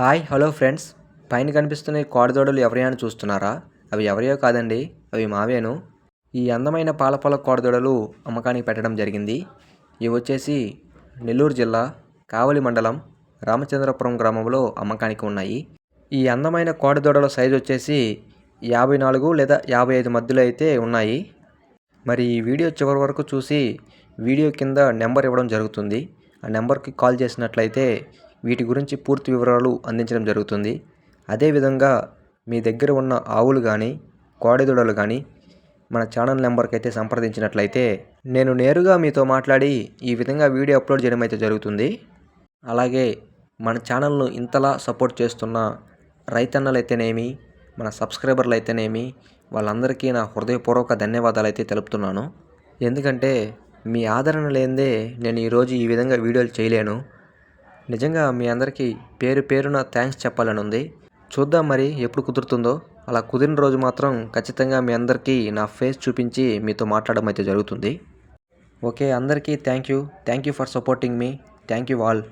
Hi hello friends. పైన కనిపిస్తున్న ఈ కోడదోడలు ఎవరి చూస్తున్నారా? అవి ఎవరియో కాదండి అవి మావేను. ఈ అందమైన పాలపాల కోడదోడలు అమ్మకానికి పెట్టడం జరిగింది. ఇవి వచ్చేసి నెల్లూరు జిల్లా కావలి మండలం రామచంద్రపురం గ్రామంలో అమ్మకానికి ఉన్నాయి. ఈ అందమైన కోడదోడల సైజు వచ్చేసి యాభై నాలుగు లేదా యాభై ఐదు మధ్యలో అయితే ఉన్నాయి. మరి ఈ వీడియో చివరి వరకు చూసి వీడియో కింద నెంబర్ ఇవ్వడం జరుగుతుంది. ఆ నెంబర్కి కాల్ చేసినట్లయితే వీటి గురించి పూర్తి వివరాలు అందించడం జరుగుతుంది. అదేవిధంగా మీ దగ్గర ఉన్న ఆవులు కానీ కోడెదూడలు కానీ మన ఛానల్ నెంబర్కి అయితే సంప్రదించినట్లయితే నేను నేరుగా మీతో మాట్లాడి ఈ విధంగా వీడియో అప్లోడ్ చేయడం అయితే జరుగుతుంది. అలాగే మన ఛానల్ను ఇంతలా సపోర్ట్ చేస్తున్న రైతన్నలు అయితేనేమి మన సబ్స్క్రైబర్లు అయితేనేమి వాళ్ళందరికీ నా హృదయపూర్వక ధన్యవాదాలు అయితే తెలుపుతున్నాను. ఎందుకంటే మీ ఆదరణ లేనిదే నేను ఈరోజు ఈ విధంగా వీడియోలు చేయలేను. నిజంగా మీ అందరికీ పేరు పేరున థ్యాంక్స్ చెప్పాలని ఉంది చూద్దాం మరి ఎప్పుడు కుదురుతుందో. అలా కుదిరిన రోజు మాత్రం ఖచ్చితంగా మీ అందరికీ నా ఫేస్ చూపించి మీతో మాట్లాడడం అయితే జరుగుతుంది. ఓకే అందరికీ thank you thank you for supporting me thank you all